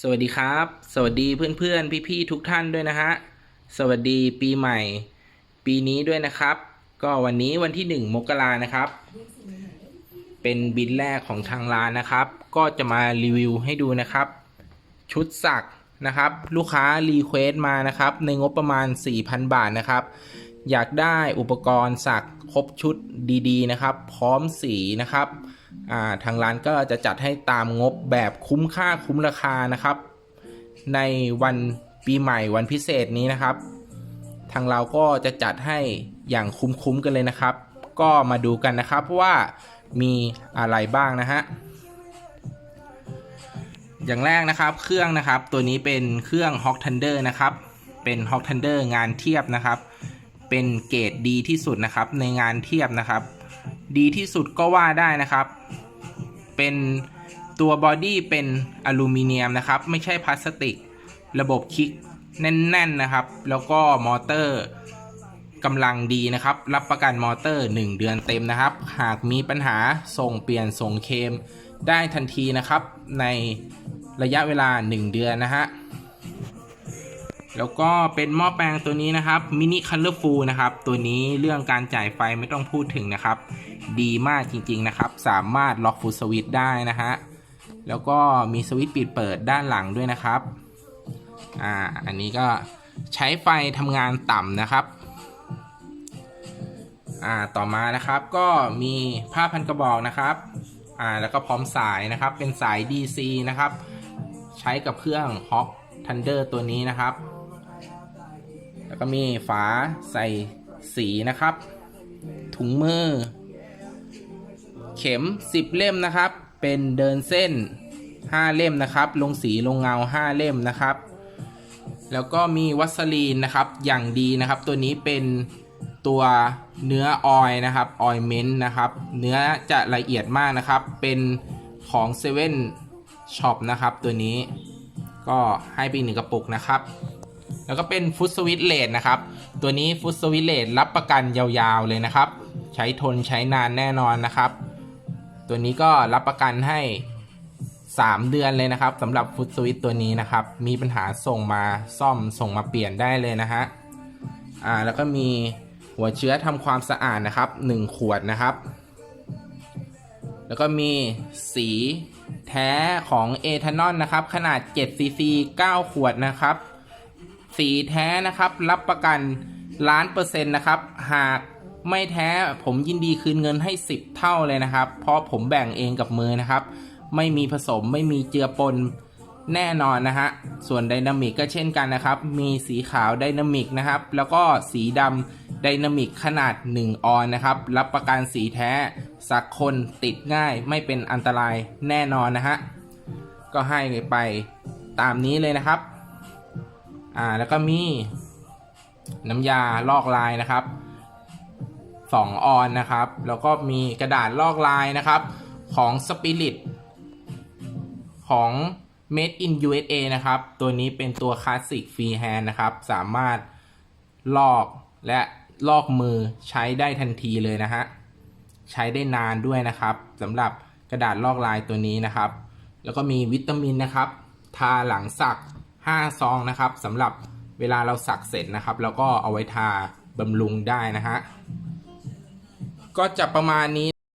สวัสดีครับ สวัสดีเพื่อนๆ พี่ๆ ทุกท่านด้วยนะฮะ สวัสดีปีใหม่ ปีนี้ด้วยนะครับ ก็วันนี้วันที่ 1 มกรานะครับ เป็นบินแรกของทางร้านนะครับ ก็จะมารีวิวให้ดูนะครับ ชุดสักนะครับ ลูกค้ารีเควสต์มานะครับ ในงบประมาณ 4,000 บาทนะครับ อยากได้อุปกรณ์สักครบชุดดีๆนะครับ พร้อมสีนะครับ ทางร้านก็จะจัดให้ตามงบแบบคุ้มค่าคุ้มราคานะครับ ในวันปีใหม่วันพิเศษนี้นะครับ ทางเราก็จะจัดให้อย่างคุ้มๆกันเลยนะครับ ก็มาดูกันนะครับว่ามีอะไรบ้างนะฮะอย่างแรกนะครับเครื่องนะครับตัวนี้เป็นเครื่อง Hawk Thunder นะครับ เป็น Hawk Thunder งานเทียบนะครับ เป็นเกรดดีที่สุดนะครับในงานเทียบนะครับ ดีที่สุดก็ว่าได้นะครับ เป็นตัวบอดี้เป็นอลูมิเนียมนะครับ ไม่ใช่พลาสติก ระบบคลิกแน่นๆนะครับ แล้วก็มอเตอร์กำลังดีนะครับ รับประกันมอเตอร์ 1 เดือนเต็มนะครับ หากมีปัญหาส่งเปลี่ยนส่งเคมได้ทันทีนะครับ ในระยะเวลา 1 เดือนนะฮะ แล้วก็เป็นหม้อแปลงตัวนี้นะครับมินิคัลเลอร์ฟูลนะครับตัวนี้เรื่องการจ่ายไฟไม่ต้องพูดถึงนะครับ ดีมากจริงๆนะครับ สามารถล็อกฟูลสวิตช์ได้นะฮะแล้วก็มีสวิตช์ปิดเปิดด้านหลังด้วยนะครับอ่าอันนี้ก็ใช้ไฟทำงานต่ำนะครับอ่าต่อมานะครับก็มีผ้าพันกระบอกนะครับอ่าแล้วก็พร้อมสายนะครับเป็นสาย DC นะครับ ใช้กับเครื่อง Hawk Thunder ตัวนี้นะครับ แล้วก็มีฝาใส่สีนะครับ ถุงมือ เข็ม 10 เล่มนะครับ เป็นเดินเส้น 5 เล่มนะครับ ลงสีลงเงา 5 เล่มนะครับ แล้วก็มีวัสลีนนะครับอย่างดีนะครับ ตัวนี้เป็นตัวเนื้อออยนะครับออยเมนต์นะครับ เนื้อจะละเอียดมากนะครับ เป็นของ7 e เ e ่ e ช็อปนะครับ ตัวนี้ก็ให้ไปหนึ่งกระปุกนะครับ แล้วก็เป็นฟุตสวิตเลดนะครับ ตัวนี้ฟุตสวิตเลดรับประกันยาวๆเลยนะครับ ใช้ทนใช้นานแน่นอนนะครับ ตัวนี้ก็รับประกันให้ 3 เดือนเลยนะครับสำหรับฟุตสวิตตัวนี้นะครับ มีปัญหาส่งมาซ่อมส่งมาเปลี่ยนได้เลยนะฮะอ่าแล้วก็มีหัวเชื้อทำความสะอาดนะครับ 1 ขวดนะครับ แล้วก็มีสีแท้ของเอทานอลนะครับ ขนาด7ซีซี9ขวดนะครับ สีแท้นะครับ รับประกันล้านเปอร์เซ็นต์นะครับ หากไม่แท้ผมยินดีคืนเงินให้ 10 เท่าเลยนะครับ เพราะผมแบ่งเองกับมือนะครับ ไม่มีผสมไม่มีเจือปนแน่นอนนะฮะ ส่วนไดนามิกก็เช่นกันนะครับ มีสีขาวไดนามิกนะครับ แล้วก็สีดำไดนามิกขนาด 1 ออนนะครับ รับประกันสีแท้ สักคนติดง่ายไม่เป็นอันตรายแน่นอนนะฮะ ก็ให้ไปตามนี้เลยนะครับ อ่าแล้วก็มีน้ำยาลอกลายนะครับ2ออนนะครับ แล้วก็มีกระดาษลอกลายนะครับของ Spirit ของ Made in USA นะครับ ตัวนี้เป็นตัวคลาสสิกฟรีแฮนด์นะครับ สามารถลอกและลอกมือใช้ได้ทันทีเลยนะฮะ ใช้ได้นานด้วยนะครับสำหรับกระดาษลอกลายตัวนี้นะครับ แล้วก็มีวิตามินนะครับ ทาหลังสัก 5 ซองนะครับสำหรับเวลาเราสักเสร็จนะครับ แล้วก็เอาไว้ทาบำรุงได้นะฮะก็จะประมาณนี้